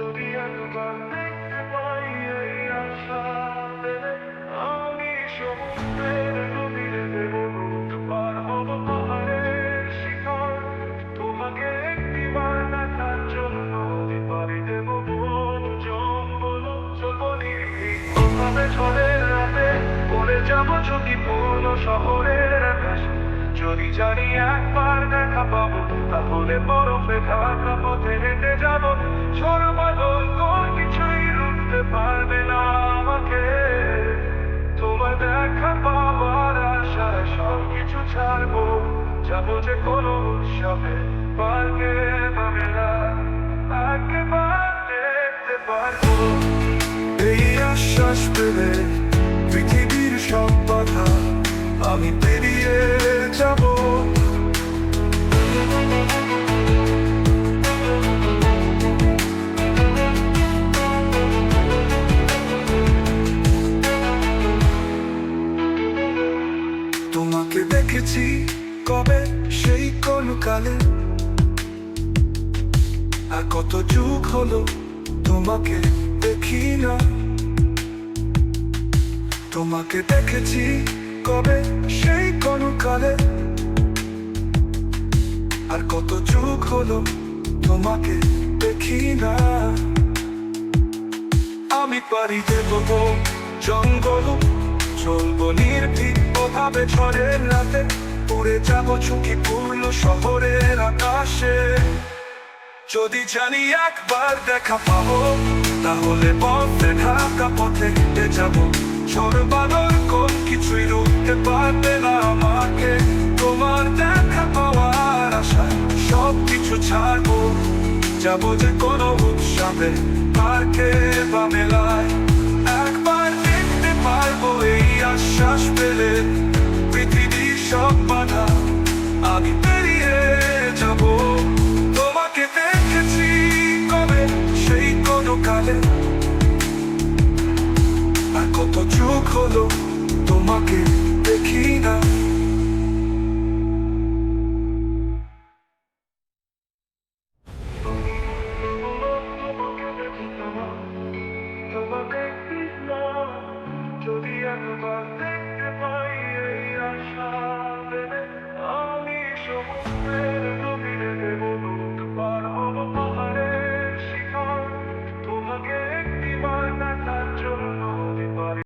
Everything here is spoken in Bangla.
যদি একবার দেখতে পাই আমি সমুদ্রের নদীর দেব রূপ পার তোমাকে একটিবার দেখার জন্য পারি দেব বন জঙ্গল চপনি ভাবে ঝড়ের রাতে পরে যাব ঝুঁকিপূর্ণ শহরে যদি জানি একবার দেখা পাবো, তাহলে বরফে ঢাকা পথে হেঁটে যাব। বাদল কোন কিছুই রুখতে পারবে না আমাকে। তোমার দেখা পাওয়ার আশায় সব কিছু ছাড়বো। যাব যে কোনো উৎসবে, পার্কে বা মেলায় একবার দেখতে পারব। এই আশ্বাস পেলে পৃথিবীর সব বাধা আমি পেরিয়ে কবে সেই কোন কালে আর কত যুগ হলো তোমাকে দেখি না। তোমাকে দেখেছি কবে সেই কোন কালে আর কত যুগ হলো তোমাকে দেখি না। আমি পারি দেব জঙ্গল, চলবো নির্ভীক ওভাবে ঝড়ের রাতে। উড়ে যাব ঝুঁকিপূর্ণ শহরের আকাশে। যদি জানি একবার দেখা পাবো, তাহলে পথে ঢাকা পথে হেঁটে যাব। বাদল কোন কিছুই রুখতে পারবে না আমাকে। তোমার দেখা পাওয়ার আশায় সব কিছু ছাড়বো। যাব যে কোনো উৎসবে, পার্কে বা মেলায়। একবার দেখতে পারব এই আশ্বাস পেলে, পৃথিবীর সব হলো তোমাকে দেখি না যদি একবার দেখতে পাই এই আশা।